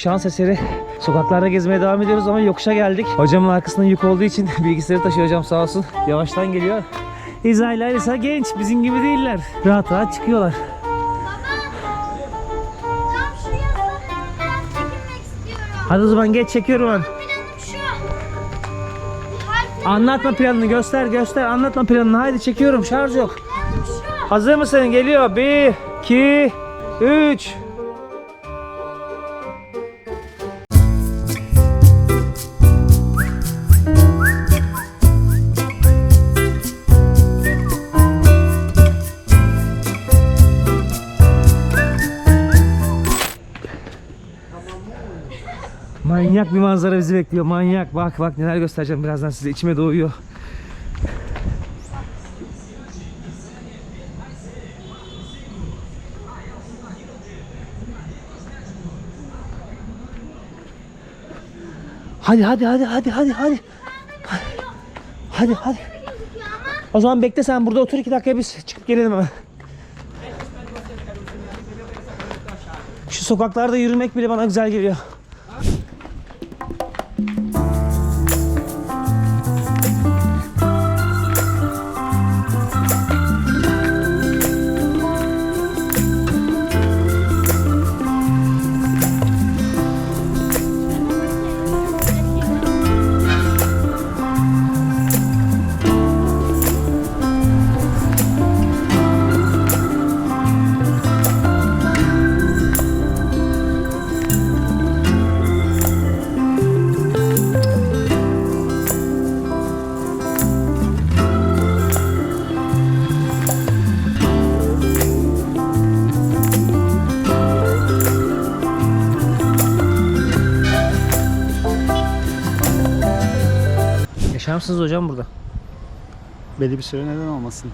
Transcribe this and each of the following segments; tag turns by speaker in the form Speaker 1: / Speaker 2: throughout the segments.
Speaker 1: Şans eseri sokaklarda gezmeye devam ediyoruz ama yokuşa geldik. Hocamın arkasında yük olduğu için bilgisayarı taşıyor hocam sağ olsun. Yavaştan geliyor. İza ile Alisa genç bizim gibi değiller. Rahat rahat çıkıyorlar. Hadi o zaman geç çekiyorum ben. Anlatma planını göster göster anlatma planını haydi çekiyorum şarj yok. Hazır mısın? Geliyor. 1, 2, 3. Manyak bir manzara bizi bekliyor. Manyak. Bak bak neler göstereceğim birazdan size. içime doğuyor. Hadi hadi hadi hadi hadi hadi. Hadi hadi. O zaman bekle sen burada otur iki dakika biz çıkıp gelelim hemen. Şu sokaklarda yürümek bile bana güzel geliyor. Mısınız hocam burada?
Speaker 2: Belli bir süre neden olmasın?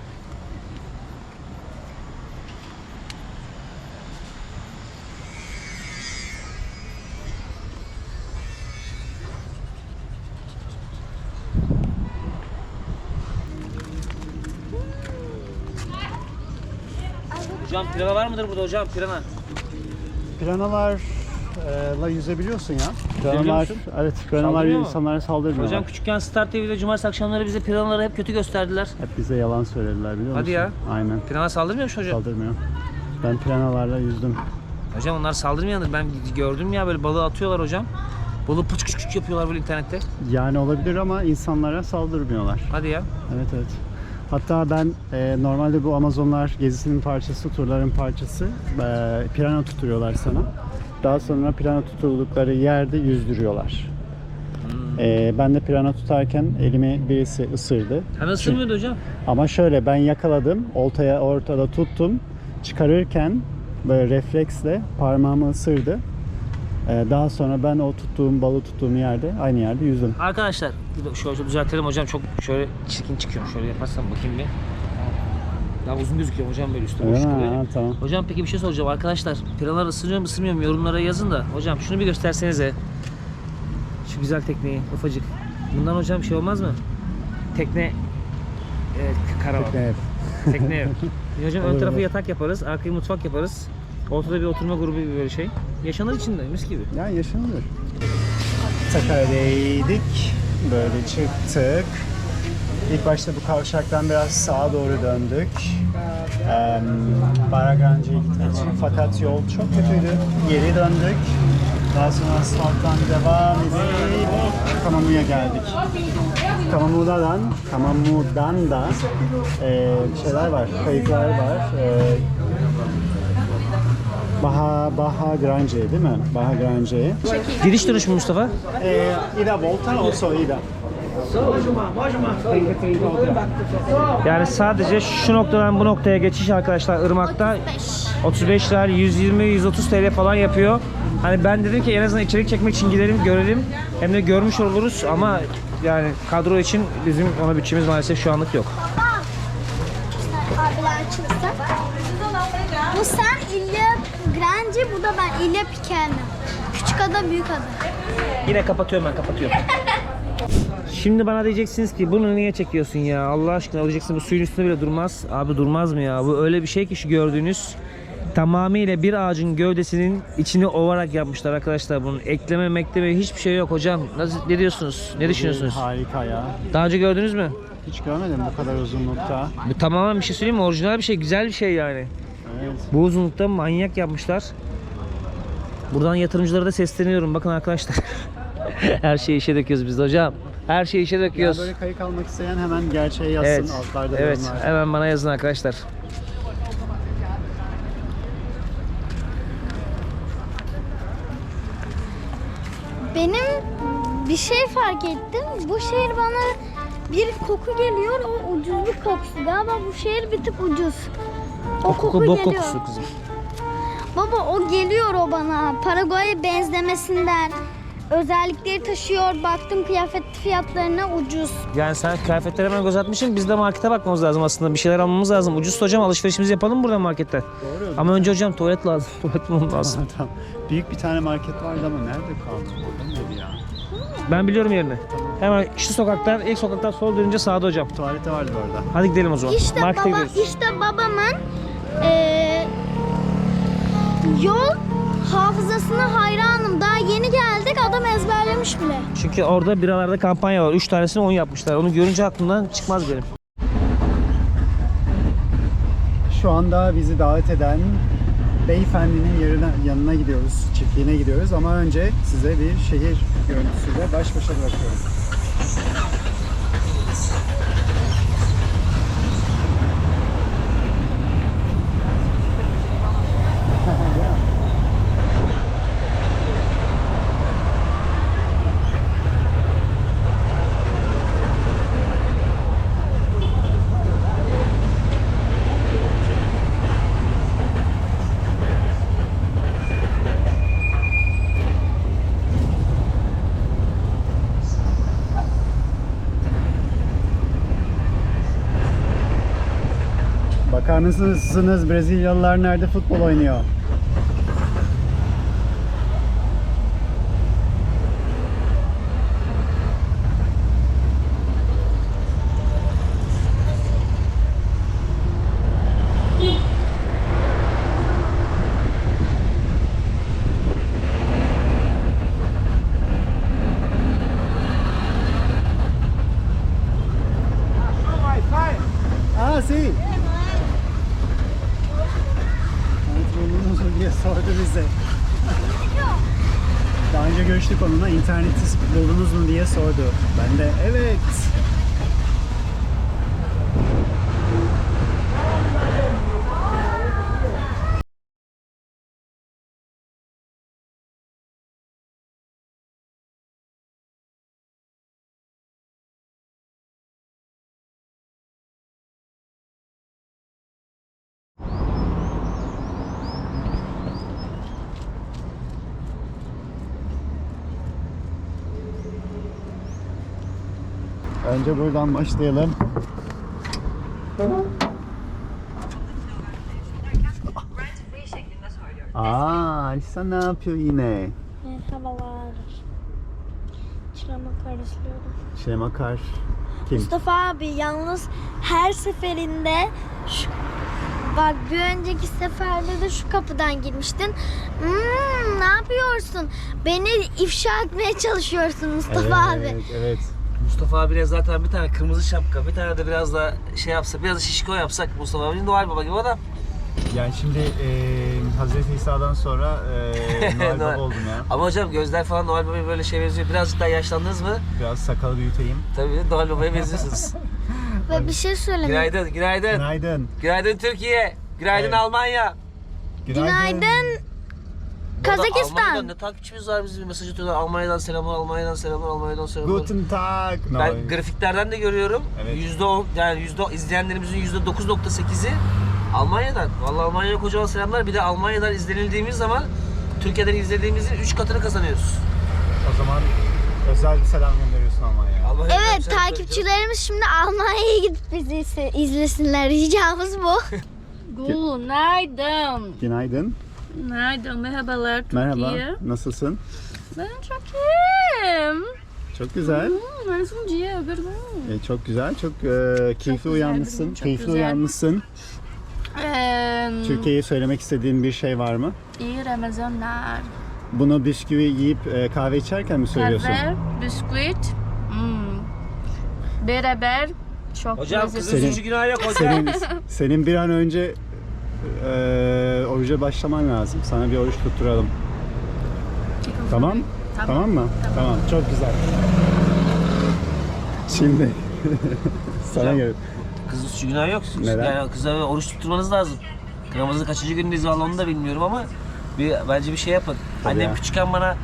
Speaker 1: Hocam pirana var mıdır burada hocam pirana?
Speaker 2: Piranalarla yüzebiliyorsun ya.
Speaker 1: Musun?
Speaker 2: evet,
Speaker 1: Saldırıyor mu?
Speaker 2: insanlara saldırmıyorlar.
Speaker 1: Hocam küçükken Star TV'de cumartesi akşamları bize piranaları hep kötü gösterdiler.
Speaker 2: Hep bize yalan söylediler biliyor
Speaker 1: Hadi
Speaker 2: musun?
Speaker 1: ya.
Speaker 2: Aynen.
Speaker 1: Pirana saldırmıyormuş hocam.
Speaker 2: Saldırmıyor. Ben piranalarla yüzdüm.
Speaker 1: Hocam onlar saldırmayandır. Ben gördüm ya böyle balığı atıyorlar hocam. Balığı pıç küç küç yapıyorlar böyle internette.
Speaker 2: Yani olabilir ama insanlara saldırmıyorlar.
Speaker 1: Hadi ya.
Speaker 2: Evet evet. Hatta ben e, normalde bu Amazonlar gezisinin parçası, turların parçası e, pirana tutuyorlar sana. Daha sonra pirana tutuldukları yerde yüzdürüyorlar. E, ben de pirana tutarken elimi birisi ısırdı.
Speaker 1: Ha nasıl sığmıyordu hocam?
Speaker 2: Ama şöyle ben yakaladım, oltaya ortada tuttum. Çıkarırken böyle refleksle parmağımı ısırdı. E, daha sonra ben o tuttuğum balığı tuttuğum yerde aynı yerde yüzdüm.
Speaker 1: Arkadaşlar şöyle düzeltelim hocam çok şöyle çirkin çıkıyor. Şöyle yaparsam bakayım bir. Daha uzun gözüküyor hocam böyle üstü
Speaker 2: Öyle
Speaker 1: boşluk
Speaker 2: mi?
Speaker 1: böyle.
Speaker 2: Ha, tamam.
Speaker 1: Hocam peki bir şey soracağım arkadaşlar. Piralar ısırıyor mu ısırmıyor mu yorumlara yazın da. Hocam şunu bir göstersenize. Şu güzel tekneyi ufacık. Bundan hocam bir şey olmaz mı? Tekne Evet karavan.
Speaker 2: Evet.
Speaker 1: Tekne ev. Ya hocam ön
Speaker 2: Olur,
Speaker 1: tarafı
Speaker 2: olur.
Speaker 1: yatak yaparız, arkayı mutfak yaparız. Ortada bir oturma grubu bir böyle şey. Yaşanır içinde mis gibi.
Speaker 2: Ya yaşanılır. Sakarya'daydık. Böyle çıktık. İlk başta bu kavşaktan biraz sağa doğru döndük. Ee, Baragancı'ya gitmek için. Fakat yol çok kötüydü. Geri döndük. Daha sonra asfalttan devam edip Kamamu'ya geldik. Kamamu'dan, Kamamu'dan da e, şeyler var, kayıklar var. E, Baha, Baha Grange değil mi? Baha Grange'ye.
Speaker 1: Gidiş dönüş mü Mustafa?
Speaker 2: Eh, ida volta also ida.
Speaker 1: Yani sadece şu noktadan bu noktaya geçiş arkadaşlar Irmak'ta 35 lira 120 130 TL falan yapıyor. Hani ben dedim ki en azından içerik çekmek için gidelim görelim. Hem de görmüş oluruz ama yani kadro için bizim ona bütçemiz maalesef şu anlık yok.
Speaker 3: Abiler çıksın. Bu sen İlya Granci, bu da ben İlya Piken'im. Küçük ada, büyük ada.
Speaker 1: Yine kapatıyorum ben kapatıyorum. Şimdi bana diyeceksiniz ki bunu niye çekiyorsun ya Allah aşkına diyeceksin bu suyun üstünde bile durmaz. Abi durmaz mı ya bu öyle bir şey ki şu gördüğünüz tamamıyla bir ağacın gövdesinin içini ovarak yapmışlar arkadaşlar bunun. Ekleme mekleme hiçbir şey yok hocam. Nasıl, ne diyorsunuz? Ne düşünüyorsunuz?
Speaker 2: Harika ya.
Speaker 1: Daha önce gördünüz mü?
Speaker 2: Hiç görmedim bu kadar uzunlukta.
Speaker 1: Bu tamamen bir şey söyleyeyim mi? Orijinal bir şey, güzel bir şey yani.
Speaker 2: Evet.
Speaker 1: Bu uzunlukta manyak yapmışlar. Buradan yatırımcılara da sesleniyorum. Bakın arkadaşlar. Her şeyi işe döküyoruz biz hocam. Her şeyi işe
Speaker 2: Ya
Speaker 1: döküyoruz.
Speaker 2: böyle kayık almak isteyen hemen gerçeği yazsın
Speaker 1: Evet.
Speaker 2: altlarda
Speaker 1: Evet.
Speaker 2: yorumlar.
Speaker 1: Hemen bana yazın arkadaşlar.
Speaker 3: Benim bir şey fark ettim. Bu şehir bana bir koku geliyor. O ucuzluk kokusu. Galiba bu şehir bir tık ucuz. O,
Speaker 1: O koku bok kokusu kızım.
Speaker 3: Baba o geliyor o bana. Paraguay'a benzemesinden. Özellikleri taşıyor. Baktım kıyafet fiyatlarına ucuz.
Speaker 1: Yani sen kıyafetlere hemen göz atmışsın. Biz de markete bakmamız lazım aslında. Bir şeyler almamız lazım. Ucuz hocam alışverişimizi yapalım burada markette.
Speaker 2: Doğru.
Speaker 1: Ama önce hocam tuvalet lazım. Tuvalet bulmam lazım.
Speaker 2: Tamam. Büyük bir tane market vardı ama nerede kaldı? Orada mıydı ya?
Speaker 1: Ben biliyorum yerini. Hemen şu sokaktan, ilk sokaktan sol dönünce sağda hocam.
Speaker 2: Tuvalete vardı orada.
Speaker 1: Hadi gidelim o zaman.
Speaker 3: İşte
Speaker 1: Markete
Speaker 3: baba,
Speaker 1: gidiyoruz.
Speaker 3: işte babamın eee, yol hafızasına hayranım. Daha yeni geldik adam ezberlemiş bile.
Speaker 1: Çünkü orada biralarda kampanya var. Üç tanesini onu yapmışlar. Onu görünce aklımdan çıkmaz benim.
Speaker 2: Şu anda bizi davet eden beyefendinin yerine, yanına gidiyoruz, çiftliğine gidiyoruz ama önce size bir şehir görüntüsüyle baş başa bırakıyorum. Bakar mısınız Brezilyalılar nerede futbol oynuyor? disorder. Önce buradan başlayalım. Aa, Alisa ne yapıyor yine?
Speaker 3: Merhabalar. Çırama karıştırıyorum.
Speaker 2: Şemakar. Kim?
Speaker 3: Mustafa abi yalnız her seferinde şu, bak bir önceki seferde de şu kapıdan girmiştin. Hmm, ne yapıyorsun? Beni ifşa etmeye çalışıyorsun Mustafa abi.
Speaker 2: Evet, evet.
Speaker 1: Mustafa abiyle zaten bir tane kırmızı şapka, bir tane de biraz da şey yapsak, biraz da şişko yapsak Mustafa abinin Noel Baba gibi adam.
Speaker 2: Yani şimdi e, Hazreti İsa'dan sonra e, Noel. Baba oldum ya.
Speaker 1: Ama hocam gözler falan Noel Baba'ya böyle şey benziyor. Birazcık daha yaşlandınız mı?
Speaker 2: Biraz sakalı büyüteyim.
Speaker 1: Tabii Noel Baba'ya benziyorsunuz.
Speaker 3: Ve bir şey söyleyeyim.
Speaker 1: günaydın, günaydın.
Speaker 2: Günaydın.
Speaker 1: Günaydın Türkiye. Günaydın
Speaker 2: Evet.
Speaker 1: Almanya.
Speaker 3: Günaydın. Kazakistan.
Speaker 1: Almanya'dan ne takipçimiz var bizim mesaj atıyorlar. Almanya'dan selamlar, Almanya'dan selamlar, Almanya'dan selamlar.
Speaker 2: Guten Tag. No.
Speaker 1: Ben grafiklerden de görüyorum.
Speaker 2: Evet.
Speaker 1: Yüzde on, yani yüzde izleyenlerimizin yüzde 9.8'i Almanya'dan. Vallahi Almanya'ya kocaman selamlar. Bir de Almanya'dan izlenildiğimiz zaman Türkiye'den izlediğimizin 3 katını kazanıyoruz.
Speaker 2: O zaman özel bir selam gönderiyorsun Almanya'ya.
Speaker 1: Almanya'dan
Speaker 3: Evet takipçilerimiz şimdi Almanya'ya gidip bizi izle- izlesinler. Ricamız bu.
Speaker 4: Günaydın.
Speaker 2: Günaydın.
Speaker 4: Günaydın. Merhabalar Türkiye.
Speaker 2: Merhaba. Nasılsın?
Speaker 4: Ben çok iyiyim.
Speaker 2: Çok güzel.
Speaker 4: Hmm, Nasıl diye.
Speaker 2: E, çok güzel. Çok e, keyifli
Speaker 4: güzel
Speaker 2: uyanmışsın.
Speaker 4: bugün, çok
Speaker 2: keyifli
Speaker 4: güzel.
Speaker 2: uyanmışsın.
Speaker 4: Em,
Speaker 2: Türkiye'ye söylemek istediğin bir şey var mı?
Speaker 4: iyi Ramazanlar.
Speaker 2: Bunu bisküvi yiyip e, kahve içerken mi söylüyorsun?
Speaker 4: Kahve, bisküvit. Hmm. Beraber çok
Speaker 1: Hocam kızın suçu günah yok hocam.
Speaker 2: Senin, senin bir an önce e, oruca başlaman lazım. Sana bir oruç tutturalım. Tamam?
Speaker 4: Tamam.
Speaker 2: Tamam mı? Tamam. Çok güzel. Şimdi sana gel.
Speaker 1: Kızın suçu günah yok.
Speaker 2: Neden?
Speaker 1: Yani kıza oruç tutturmanız lazım. Ramazan kaçıncı günündeyiz vallahi onu da bilmiyorum ama bir bence bir şey yapın.
Speaker 2: Tabii
Speaker 1: Annem
Speaker 2: ya.
Speaker 1: küçükken bana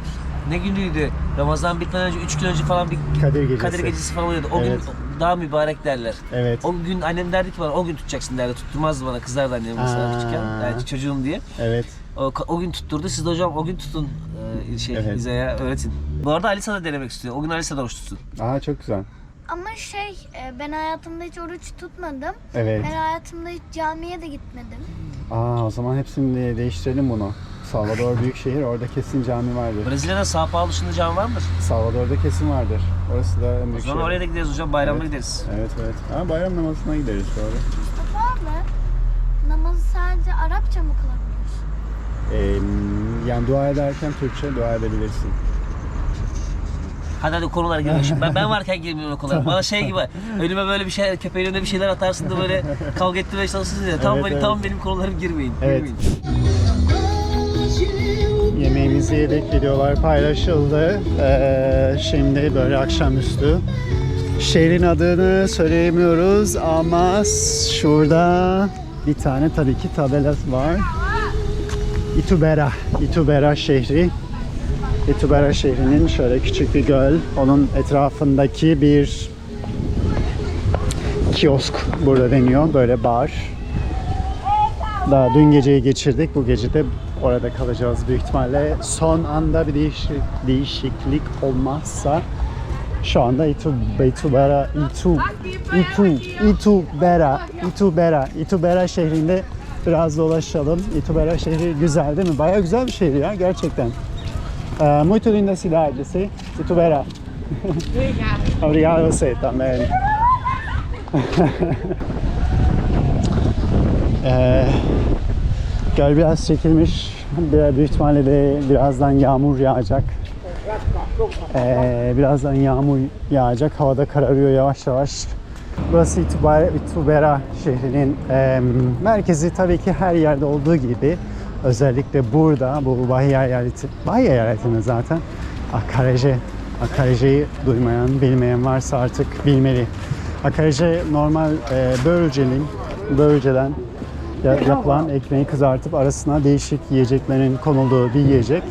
Speaker 1: ne günüydü? Ramazan bitmeden önce 3 gün önce falan bir
Speaker 2: Kadir gecesi.
Speaker 1: Kadir gecesi falan oluyordu. O
Speaker 2: Evet.
Speaker 1: gün daha mübarek derler.
Speaker 2: Evet.
Speaker 1: O gün annem derdi ki bana o gün tutacaksın derdi. Tutturmazdı bana kızardı annem mesela
Speaker 2: Aa.
Speaker 1: küçükken. Yani çocuğum diye.
Speaker 2: Evet.
Speaker 1: O, o gün tutturdu. Siz de hocam o gün tutun e, şey
Speaker 2: Evet.
Speaker 1: İza'ya öğretin. Bu arada Alisa da denemek istiyor. O gün Alisa da oruç tutsun.
Speaker 2: Aa çok güzel.
Speaker 3: Ama şey e, ben hayatımda hiç oruç tutmadım.
Speaker 2: Evet.
Speaker 3: Ben hayatımda hiç camiye de gitmedim.
Speaker 2: Aa o zaman hepsini de- değiştirelim bunu. Salvador büyük şehir. Orada kesin cami vardır.
Speaker 1: Brezilya'da Sao Paulo dışında cami var mıdır?
Speaker 2: Salvador'da kesin vardır. Orası da en
Speaker 1: O
Speaker 2: büyük
Speaker 1: zaman
Speaker 2: şehir.
Speaker 1: oraya da gideriz hocam. Bayramda
Speaker 2: Evet.
Speaker 1: gideriz.
Speaker 2: Evet evet. Ha, bayram namazına gideriz doğru.
Speaker 3: Mustafa abi namazı sadece Arapça mı kılabiliyorsun?
Speaker 2: Ee, yani dua ederken Türkçe dua edebilirsin.
Speaker 1: Hadi hadi konulara. Şimdi ben, ben varken girmiyorum o konulara. Bana şey gibi önüme böyle bir şey, köpeğin önüne bir şeyler atarsın da böyle kavga ettirmeye çalışırsın ya. Tamam
Speaker 2: Evet,
Speaker 1: benim,
Speaker 2: evet.
Speaker 1: tamam benim konularım girmeyin.
Speaker 2: Evet.
Speaker 1: girmeyin.
Speaker 2: Yedik, videolar paylaşıldı. Ee, şimdi böyle akşamüstü. Şehrin adını söyleyemiyoruz ama şurada bir tane tabii ki tabela var. Itubera, Itubera şehri. Itubera şehrinin şöyle küçük bir göl. Onun etrafındaki bir kiosk burada deniyor. Böyle bar. Daha dün geceyi geçirdik. Bu gece de orada kalacağız büyük ihtimalle. Son anda bir değişik, değişiklik olmazsa şu anda Itu, Itubera, Itu, Itu, Itubera, Itubera, Itubera şehrinde biraz dolaşalım. Itubera şehri güzel değil mi? Bayağı güzel bir şehir ya gerçekten. Uh, muito linda cidade, sí? Itubera. Obrigado a você também. Ee, göl biraz çekilmiş. Büyük ihtimalle de birazdan yağmur yağacak. Ee, birazdan yağmur yağacak. Havada kararıyor yavaş yavaş. Burası Itubera, şehrinin em, merkezi tabii ki her yerde olduğu gibi özellikle burada bu Bahia eyaleti, Bahia eyaletinde zaten Akarece, Akarece'yi duymayan, bilmeyen varsa artık bilmeli. Akarece normal e, börülcenin, börülceden yapılan ekmeği kızartıp arasına değişik yiyeceklerin konulduğu bir yiyecek.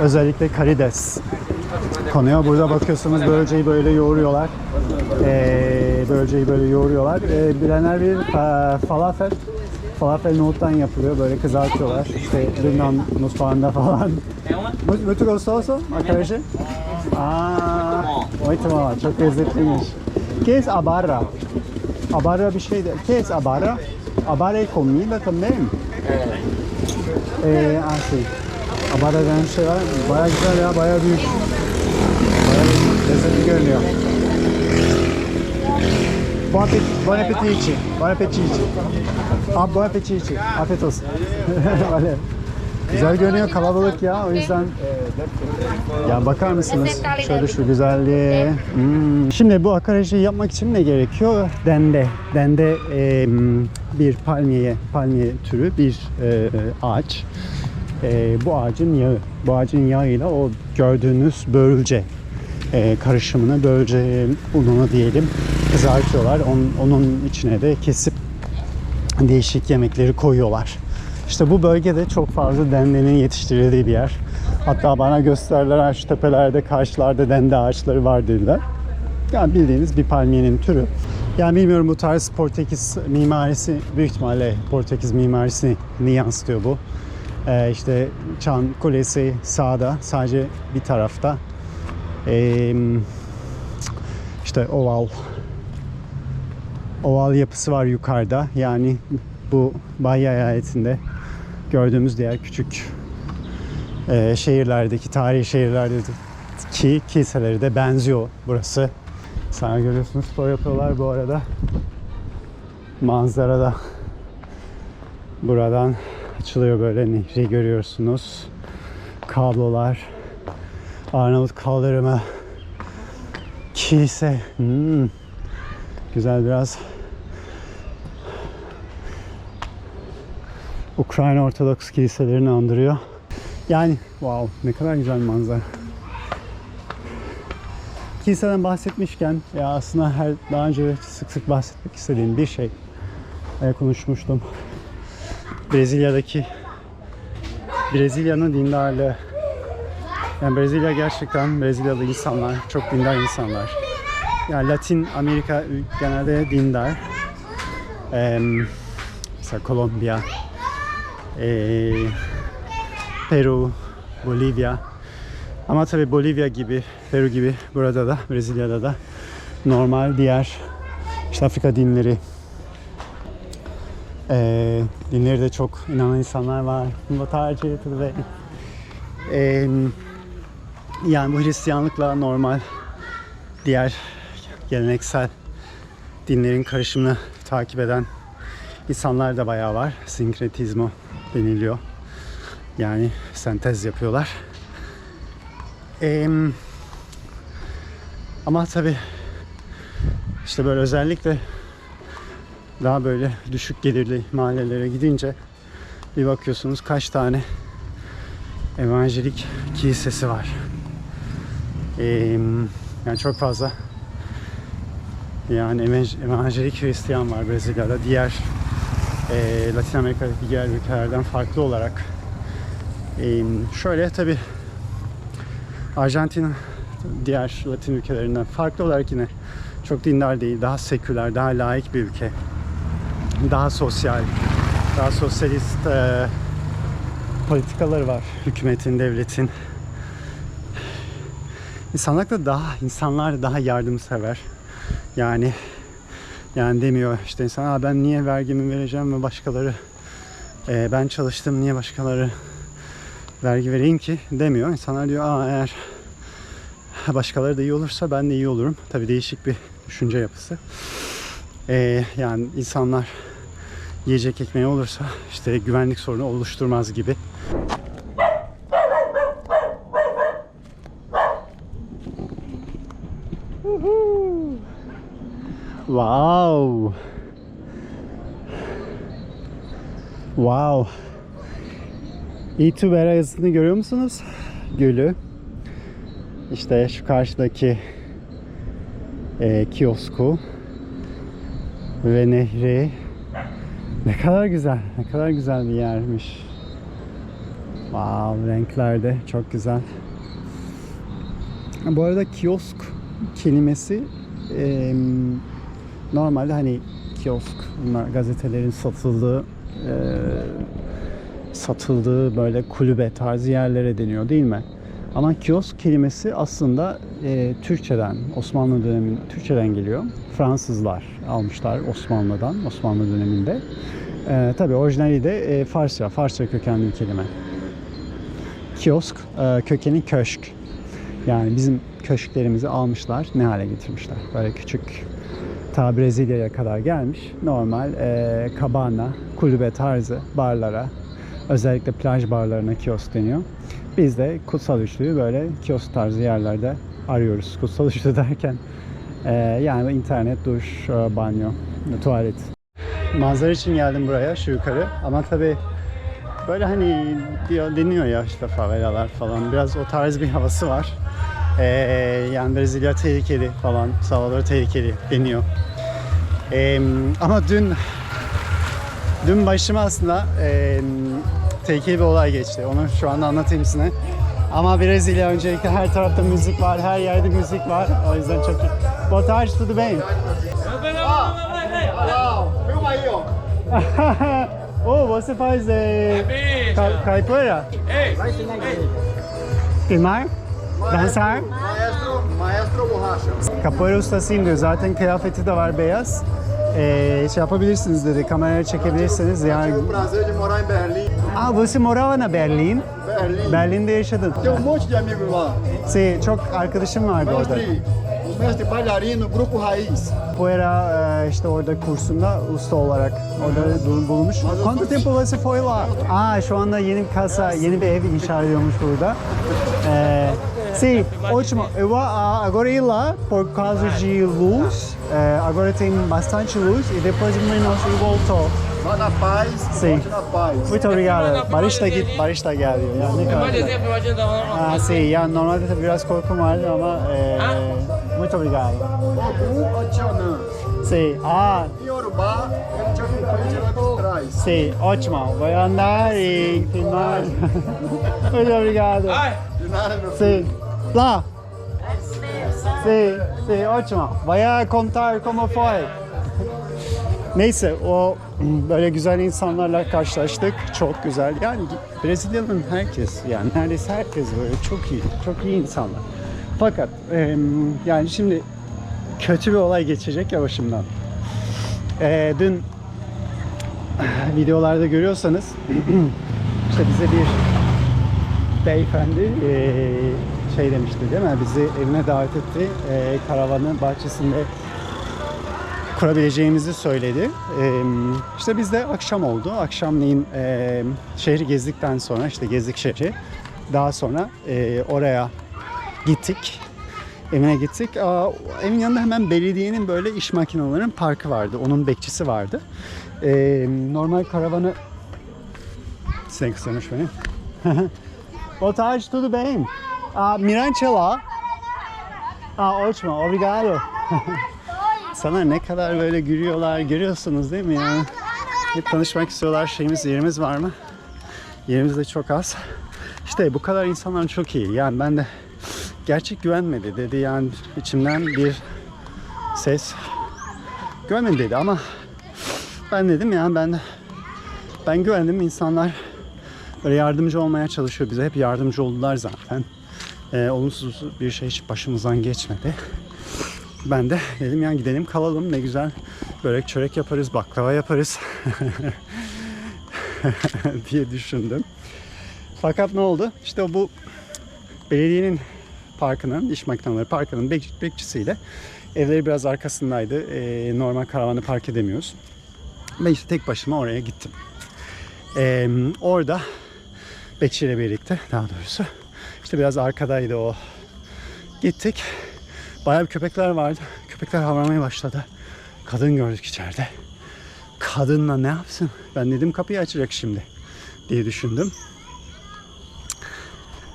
Speaker 2: Özellikle karides konuyor. Burada bakıyorsunuz bölceyi böyle yoğuruyorlar. Ee, bölceyi böyle yoğuruyorlar. Ee, bilenler bir falafel. Falafel nohuttan yapılıyor. Böyle kızartıyorlar. İşte Lübnan mutfağında falan. Mu- Muito gostoso, acarajé? Aa, muito bom. Çok lezzetliymiş. Que es abarra? Abarra bir şey de. Que es abarra? Abarra es comida também? Ee, ah, sí. Abarra denen şey var. Baya güzel ya, baya büyük. Baya lezzetli görünüyor. Bon appetit, bon appetito. Bon appetito. Ah, bon appetito. Afiyet olsun. Öyle. Güzel görünüyor kalabalık ya o yüzden ya bakar mısınız? Şöyle şu güzelliğe. Hmm. şimdi bu akarejiyi yapmak için ne gerekiyor? Dende. Dende e, bir palmiye palmiye türü bir e, ağaç. E, bu ağacın yağı. Bu ağacın yağıyla o gördüğünüz börülce e, karışımını börülce ununu diyelim kızartıyorlar. Onun, onun içine de kesip değişik yemekleri koyuyorlar. İşte bu bölgede çok fazla dendenin yetiştirildiği bir yer. Hatta bana gösterdiler "Ha, şu tepelerde, karşılarda dende ağaçları var dediler. Yani bildiğiniz bir palmiyenin türü. Yani bilmiyorum bu tarz Portekiz mimarisi büyük ihtimalle Portekiz mimarisini yansıtıyor bu. Ee, işte Çan Kulesi sağda sadece bir tarafta. Ee, işte oval oval yapısı var yukarıda. Yani bu Bahia eyaletinde gördüğümüz diğer küçük e, şehirlerdeki, tarihi şehirlerdeki kiliseleri de benziyor burası. Sana görüyorsunuz spor yapıyorlar bu arada. Manzarada Buradan açılıyor böyle nehri görüyorsunuz. Kablolar. Arnavut kaldırımı. Kilise. Hmm. Güzel biraz Ukrayna Ortodoks kiliselerini andırıyor. Yani wow ne kadar güzel manzara. Kiliseden bahsetmişken ya aslında her daha önce sık sık bahsetmek istediğim bir şey e, konuşmuştum. Brezilya'daki Brezilya'nın dindarlığı. Yani Brezilya gerçekten Brezilyalı insanlar çok dindar insanlar. Yani Latin Amerika genelde dindar. Ee, mesela Kolombiya, ee, Peru, Bolivya. Ama tabi Bolivya gibi, Peru gibi burada da, Brezilya'da da normal diğer işte Afrika dinleri ee, dinleri de çok inanan insanlar var. But tercih ve ee, yani bu Hristiyanlıkla normal diğer geleneksel dinlerin karışımını takip eden insanlar da bayağı var. Sinkretizmo deniliyor. Yani sentez yapıyorlar. Ee, ama tabi işte böyle özellikle daha böyle düşük gelirli mahallelere gidince bir bakıyorsunuz kaç tane evangelik kilisesi var. Ee, yani çok fazla yani evan- evangelik Hristiyan var Brezilya'da. Diğer e, Latin Amerika'daki diğer ülkelerden farklı olarak. Ee, şöyle tabi Arjantin diğer Latin ülkelerinden farklı olarak yine çok dindar değil, daha seküler, daha laik bir ülke. Daha sosyal, daha sosyalist e, politikaları var hükümetin, devletin. İnsanlar da daha insanlar da daha yardımsever. Yani yani demiyor işte insan Aa, ben niye vergimi vereceğim ve başkaları e, ben çalıştım niye başkaları vergi vereyim ki demiyor. İnsanlar diyor Aa, eğer başkaları da iyi olursa ben de iyi olurum. Tabii değişik bir düşünce yapısı. E, yani insanlar yiyecek ekmeği olursa işte güvenlik sorunu oluşturmaz gibi. Wow. Wow. İtubera yazısını görüyor musunuz? Gölü. İşte şu karşıdaki e, kiosku ve nehri. Ne kadar güzel, ne kadar güzel bir yermiş. Wow, renkler de çok güzel. Bu arada kiosk kelimesi e, normalde hani kiosk, bunlar gazetelerin satıldığı satıldığı böyle kulübe tarzı yerlere deniyor değil mi? Ama kiosk kelimesi aslında e, Türkçeden, Osmanlı döneminde Türkçeden geliyor. Fransızlar almışlar Osmanlı'dan, Osmanlı döneminde. E, tabii orijinali de e, Farsça, Farsça kökenli bir kelime. Kiosk e, kökeni köşk. Yani bizim köşklerimizi almışlar, ne hale getirmişler. Böyle küçük ta Brezilya'ya kadar gelmiş. Normal e, kabana, kulübe tarzı barlara, özellikle plaj barlarına kiosk deniyor. Biz de kutsal üçlüyü böyle kiosk tarzı yerlerde arıyoruz. Kutsal üçlü derken e, yani internet, duş, e, banyo, tuvalet. Manzara için geldim buraya şu yukarı ama tabii böyle hani diyor, deniyor ya işte favelalar falan biraz o tarz bir havası var. Ee, yani Brezilya tehlikeli falan, Salvador tehlikeli deniyor. Ee, ama dün dün başıma aslında e, tehlikeli bir olay geçti. Onu şu anda anlatayım size. Ama Brezilya öncelikle her tarafta müzik var, her yerde müzik var. O yüzden çok iyi. Boa tarde, tudo bem? oh, você faz eh, ca caipora? Dançar?
Speaker 5: Maestro, maestro borracha.
Speaker 2: Capoeira ustasıyım diyor. Zaten kıyafeti de var beyaz. Ee, şey yapabilirsiniz dedi. Kameraya çekebilirsiniz. Yani...
Speaker 5: Berlim.
Speaker 2: Aa, você morava na Berlin.
Speaker 5: Berlim.
Speaker 2: Berlin'de yaşadın.
Speaker 5: Tem um monte de amigos lá.
Speaker 2: Şey, çok arkadaşım vardı orada.
Speaker 5: Mestre bailarino, grupo Raiz.
Speaker 2: Poeira e, işte orada kursunda usta olarak orada bul- bulunmuş. Quanto tempo você foi lá? Aa şu anda yeni bir kasa, yeni bir ev inşa ediyormuş burada. É, sim, ótimo. Eu vou ah, agora ir lá por causa de luz. É, agora tem bastante luz e depois de minutos eu volto.
Speaker 5: Vá na paz,
Speaker 2: Sim.
Speaker 5: volte na paz.
Speaker 2: Muito obrigado. Barış da git, Barış da gel diyor. Yani ne kadar güzel. Ah, sim, yani normalde biraz korkum vardı ama e, muito obrigado.
Speaker 5: Ogum.
Speaker 2: Sim, ah,
Speaker 5: Em Yorubá, ele te acompanha e te traz.
Speaker 2: sim, ótimo. Vou andar e filmar. muito obrigado.
Speaker 5: De nada, meu filho.
Speaker 2: Sim, lá. Sim, sim, ótimo. Vai a contar como foi. Neyse o böyle güzel insanlarla karşılaştık. Çok güzel. Yani Brezilya'nın herkes yani neredeyse herkes böyle çok iyi. Çok iyi insanlar. Fakat em, yani şimdi kötü bir olay geçecek ya başımdan. Ee, dün videolarda görüyorsanız işte bize bir beyefendi eee, şey demişti değil mi? Bizi evine davet etti. Eee, karavanın bahçesinde kurabileceğimizi söyledi. Eee işte biz de akşam oldu. Akşamleyin eee, şehri gezdikten sonra işte gezdik şehri. Daha sonra eee, oraya gittik. Evine gittik. Aa, evin yanında hemen belediyenin böyle iş makinelerinin parkı vardı. Onun bekçisi vardı. Eee, normal karavanı sen kısamış beni. Boa tarde, tudo? Ah, Mirante lá. Ah, ótimo, obrigado. Sana ne kadar böyle gülüyorlar, görüyorsunuz değil mi yani? Hep tanışmak istiyorlar, şeyimiz, yerimiz var mı? Yerimiz de çok az. İşte bu kadar insanlar çok iyi. Yani ben de gerçek güvenmedi dedi. Yani içimden bir ses güvenmedi dedi ama ben dedim yani ben ben güvendim insanlar böyle yardımcı olmaya çalışıyor bize. Hep yardımcı oldular zaten. Ee, olumsuz bir şey hiç başımızdan geçmedi. Ben de dedim yani gidelim kalalım ne güzel börek çörek yaparız, baklava yaparız diye düşündüm. Fakat ne oldu? İşte bu belediyenin parkının, iş makineleri parkının bek- bekçisiyle evleri biraz arkasındaydı. Ee, normal karavanı park edemiyoruz. Ben işte tek başıma oraya gittim. Ee, orada bekçiyle birlikte daha doğrusu işte biraz arkadaydı o. Gittik. Bayağı bir köpekler vardı. Köpekler havlamaya başladı. Kadın gördük içeride. Kadınla ne yapsın? Ben dedim kapıyı açacak şimdi diye düşündüm.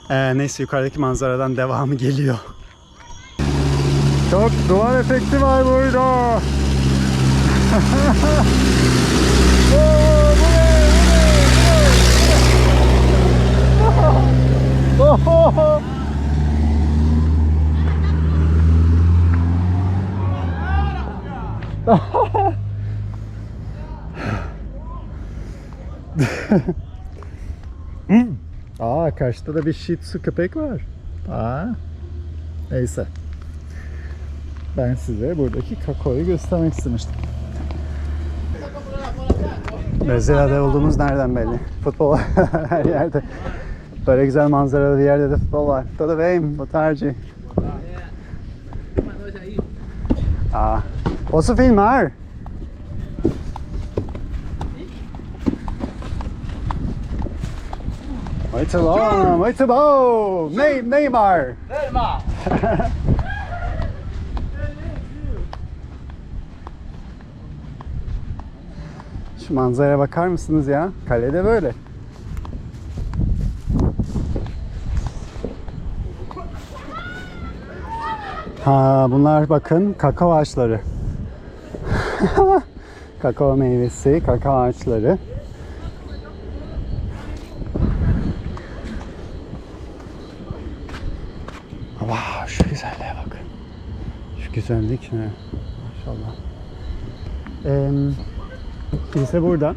Speaker 2: Ee, neyse yukarıdaki manzaradan devamı geliyor. Çok duvar efekti var burada. Aa karşıda da bir shih tzu köpek var. Aa. Neyse. Ben size buradaki kakaoyu göstermek istemiştim. Brezilya'da olduğumuz nereden belli? Futbol her yerde. Böyle güzel manzaralı bir yerde de futbol var. Tudo bem? Boa tarde. Ah, posso filmar? Muito bom, muito bom! Ney, Neymar! Şu manzaraya bakar mısınız ya? Kalede böyle. Ha bunlar bakın kakao ağaçları. kakao meyvesi, kakao ağaçları. Wow, şu güzelliğe bakın. Şu güzellik ne? Maşallah. Ee, kilise burada.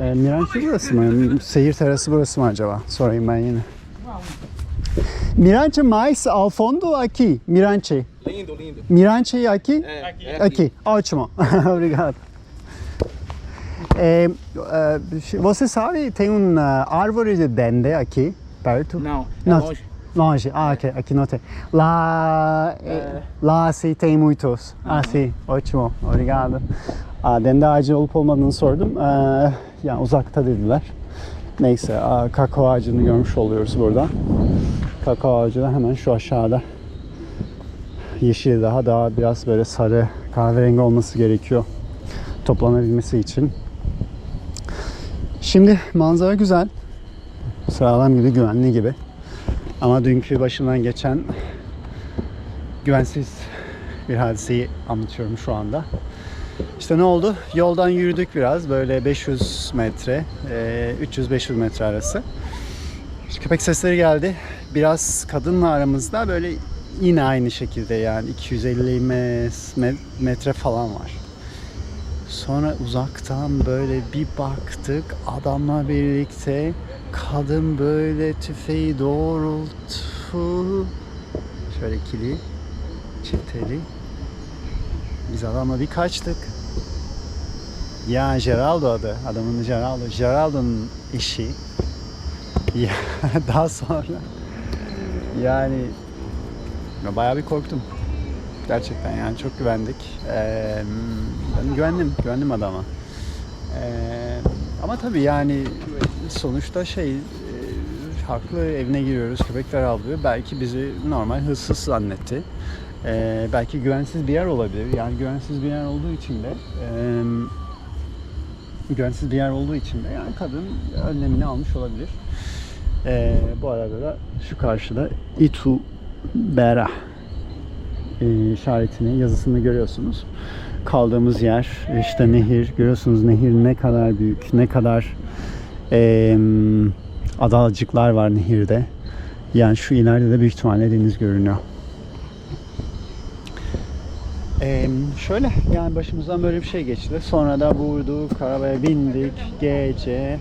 Speaker 2: Ee, Miranchi burası mı? Seyir terası burası mı acaba? Sorayım ben yine. Mirante mais ao fondo aqui, Mirante.
Speaker 6: Lindo, lindo.
Speaker 2: Mirante aqui?
Speaker 6: É,
Speaker 2: Aqui, ótimo. Obrigado. É, é, você sabe, tem uma árvore de dendê aqui perto?
Speaker 6: Não, é
Speaker 2: Não.
Speaker 6: longe.
Speaker 2: Longe. Ah, ok. Aqui não tem. Lá, eh, lá sim tem muitos. Ah, sim. Ótimo. Obrigado. Aa, demde ağacı olup olmadığını sordum. Ee, yani uzakta dediler. Neyse, kakao ağacını görmüş oluyoruz burada. Kakao ağacı da hemen şu aşağıda. Yeşil daha daha biraz böyle sarı kahverengi olması gerekiyor toplanabilmesi için. Şimdi manzara güzel. Sağlam gibi, güvenli gibi. Ama dünkü başından geçen güvensiz bir hadiseyi anlatıyorum şu anda. İşte ne oldu? Yoldan yürüdük biraz böyle 500 metre, e, 300-500 metre arası. Köpek sesleri geldi. Biraz kadınla aramızda böyle yine aynı şekilde yani 250 mes- metre falan var. Sonra uzaktan böyle bir baktık adamla birlikte kadın böyle tüfeği doğrulttu. Şöyle ikili, çeteli. Biz adamla bir kaçtık. Ya Geraldo adı. Adamın Geraldo. Geraldo'nun eşi. Daha sonra yani ya bayağı bir korktum. Gerçekten yani çok güvendik. Ee, güvendim, güvendim adama. Ee, ama tabii yani sonuçta şey haklı evine giriyoruz, köpekler avlıyor. Belki bizi normal hırsız zannetti. Ee, belki güvensiz bir yer olabilir. Yani güvensiz bir yer olduğu için de e, güvensiz bir yer olduğu için de yani kadın önlemini almış olabilir. Ee, bu arada da şu karşıda Itu Bera e, işaretini, yazısını görüyorsunuz. Kaldığımız yer, işte nehir, görüyorsunuz nehir ne kadar büyük, ne kadar e, adalcıklar var nehirde. Yani şu ileride de büyük ihtimalle deniz görünüyor. Ee, şöyle yani başımızdan böyle bir şey geçti. Sonra da vurduk, arabaya bindik, gece.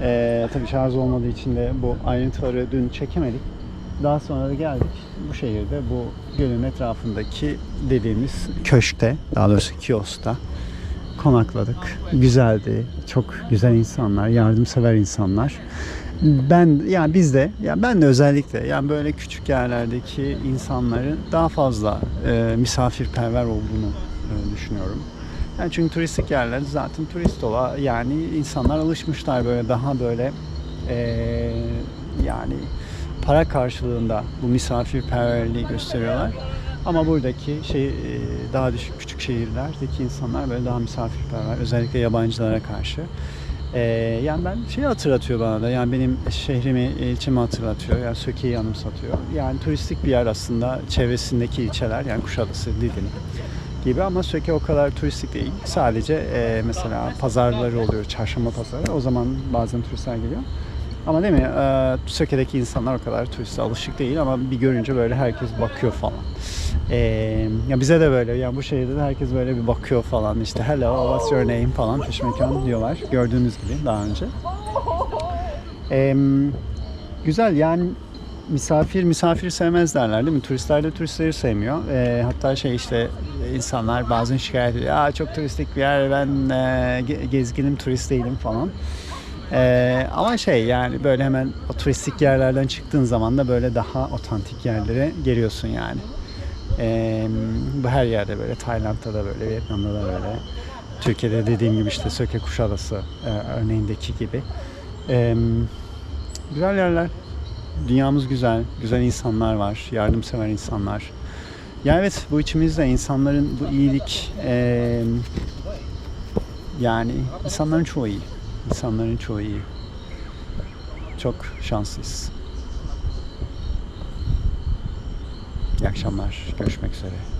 Speaker 2: Ee, tabii şarj olmadığı için de bu ayrıntıları dün çekemedik. Daha sonra da geldik bu şehirde bu gölün etrafındaki dediğimiz köşkte, daha doğrusu kioskta konakladık. Güzeldi. Çok güzel insanlar, yardımsever insanlar. Ben yani biz de ya ben de özellikle yani böyle küçük yerlerdeki insanların daha fazla e, misafirperver olduğunu e, düşünüyorum. Yani çünkü turistik yerler zaten turist ola yani insanlar alışmışlar böyle daha böyle e, yani para karşılığında bu misafirperverliği gösteriyorlar. Ama buradaki şey daha düşük küçük şehirlerdeki insanlar böyle daha misafirperver özellikle yabancılara karşı. Ee, yani ben şey hatırlatıyor bana da yani benim şehrimi, ilçemi hatırlatıyor. Yani Söke'yi anımsatıyor. Yani turistik bir yer aslında çevresindeki ilçeler yani Kuşadası, Didim gibi ama Söke o kadar turistik değil. Sadece e, mesela pazarları oluyor, çarşamba pazarı. O zaman bazen turistler geliyor. Ama değil mi? E, Söke'deki insanlar o kadar turiste alışık değil ama bir görünce böyle herkes bakıyor falan. E, ya bize de böyle yani bu şehirde de herkes böyle bir bakıyor falan işte hello what's your name falan peşmekan diyorlar gördüğünüz gibi daha önce. E, güzel yani misafir misafir sevmez derler değil mi? Turistler de turistleri sevmiyor. E, hatta şey işte insanlar bazen şikayet ediyor. Aa, çok turistik bir yer ben e, ge- gezginim turist değilim falan. Ee, ama şey yani böyle hemen o turistik yerlerden çıktığın zaman da böyle daha otantik yerlere geliyorsun yani. Ee, bu her yerde böyle Tayland'da da böyle, Vietnam'da da böyle. Türkiye'de dediğim gibi işte Söke Kuşadası e, örneğindeki gibi. Ee, güzel yerler. Dünyamız güzel, güzel insanlar var, yardımsever insanlar. Ya evet bu içimizde insanların bu iyilik e, yani insanların çoğu iyi. İnsanların çoğu iyi. Çok şanslıyız. İyi akşamlar. Görüşmek üzere.